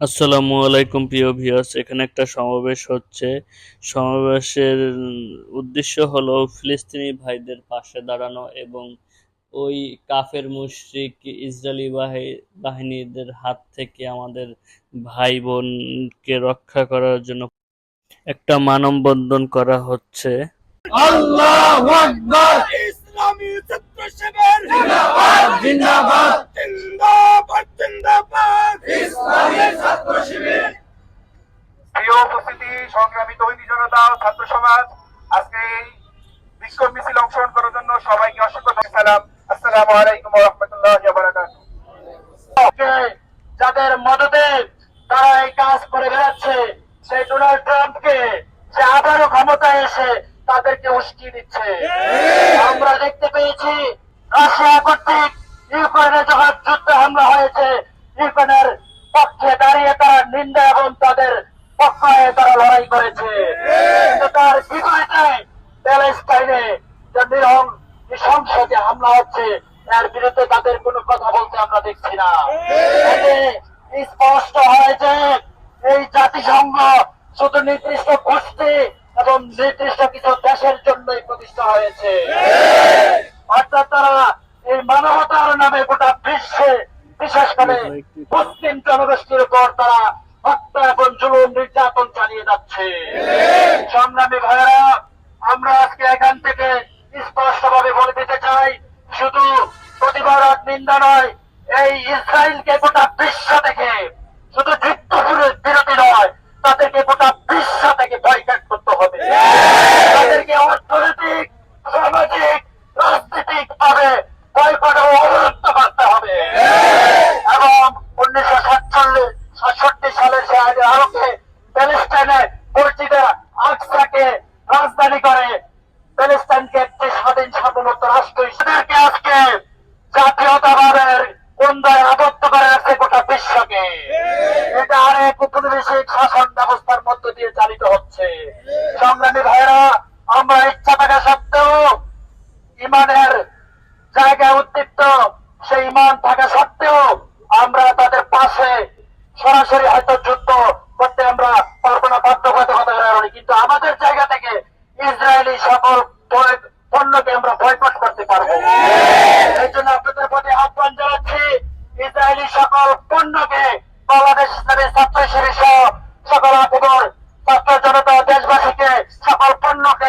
আসসালামু আলাইকুম প্রিয় ভিউয়ার্স। এখানে একটা সমাবেশ হচ্ছে। সমাবেশের উদ্দেশ্য হলো ফিলিস্তিনি ভাইদের পাশে দাঁড়ানো এবং ওই কাফের মুশরিক ইসরায়েলি বাহি- বাহিনীদের হাত থেকে আমাদের ভাই বোনকে রক্ষা করার জন্য একটা মানববন্ধন করা হচ্ছে। আল্লাহু ইসলামী ছাত্র শিবির জিন্দাবাদ! জিন্দাবাদ! জিন্দাবাদ! যাদের মদতে তারা এই কাজ করে বেড়াচ্ছে, সেই ডোনাল্ড ট্রাম্পকে সে আবারও ক্ষমতায় এসে তাদেরকে উস্কি দিচ্ছে। আমরা দেখতে পেয়েছি, রাশিয়া কর্তৃক ইউক্রেনে যখন যুদ্ধ হামলা হয়েছে ইউক্রেনের পক্ষে দাঁড়িয়ে তারা নিন্দা এবং তাদের পক্ষে তারা লড়াই করেছে। কিন্তু তার বিপরীতে প্যালেস্টাইনে যে নিরং সংসদে হামলা হচ্ছে এর বিরুদ্ধে তাদের কোনো কথা বলতে আমরা দেখছি না। স্পষ্ট হয় যে এই জাতিসংঘ শুধু নির্দিষ্ট গোষ্ঠী এবং নির্দিষ্ট কিছু দেশের জন্যই প্রতিষ্ঠা হয়েছে। অর্থাৎ তারা এই মানবতার নামে গোটা বিশ্বে বিশেষ করে মুসলিম জনগোষ্ঠীর উপর তারা হত্যা এবং জুলুম নির্যাতন চালিয়ে যাচ্ছে। সংগ্রামী ভাইয়েরা আমরা আজকে এখান থেকে স্পষ্ট ভাবে বলে দিতে চাই শুধু প্রতিবাদ নিন্দা নয় এই ইসরায়েলকে গোটা বিশ্ব থেকে শুধু যুদ্ধ বিরতি নয় তাদেরকে গোটা বিশ্ব থেকে বয়কট করতে হবে তাদেরকে অর্থনৈতিক সামাজিক রাজনৈতিক ভাবে বয়কট ও অবরুদ্ধ করতে হবে এবং উনিশশো সাতচল্লিশ আগে আরবকে প্যালেস্টাইনে পরিচিত আকসাকে রাজধানী করে। প্যালেস্টাইনকে একটি স্বাধীন সার্বভৌমত্ব রাষ্ট্র হিসেবে আজকে জাতীয়তাবাদের কুন্দায় আবদ্ধ করে রাখছে গোটা বিশ্বকে। এটা আরেক উপনিবেশিক শাসন ব্যবস্থার মধ্য দিয়ে চালিত হচ্ছে। সংগ্রামী ভাইরা আমরা ইচ্ছা থাকা সত্ত্বেও ইমানের জায়গায় উদ্দীপ্ত। সেই ইমান থাকা সত্ত্বেও আমরা তাদের পাশে সরাসরি হয়তো যুদ্ধ করতে আমরা পারব না বাধ্যবাধকতা কারণে কিন্তু আমাদের জায়গা থেকে ইসরায়েলি সকল পণ্যকে আমরা বয়কট করতে পারব এই জন্য আপনাদের প্রতি আহ্বান জানাচ্ছি ইসরায়েলি সকল পণ্যকে বাংলাদেশ ইসলামী ছাত্র শিবির সহ সকল আপনার ছাত্র জনতা দেশবাসীকে সকল পণ্যকে।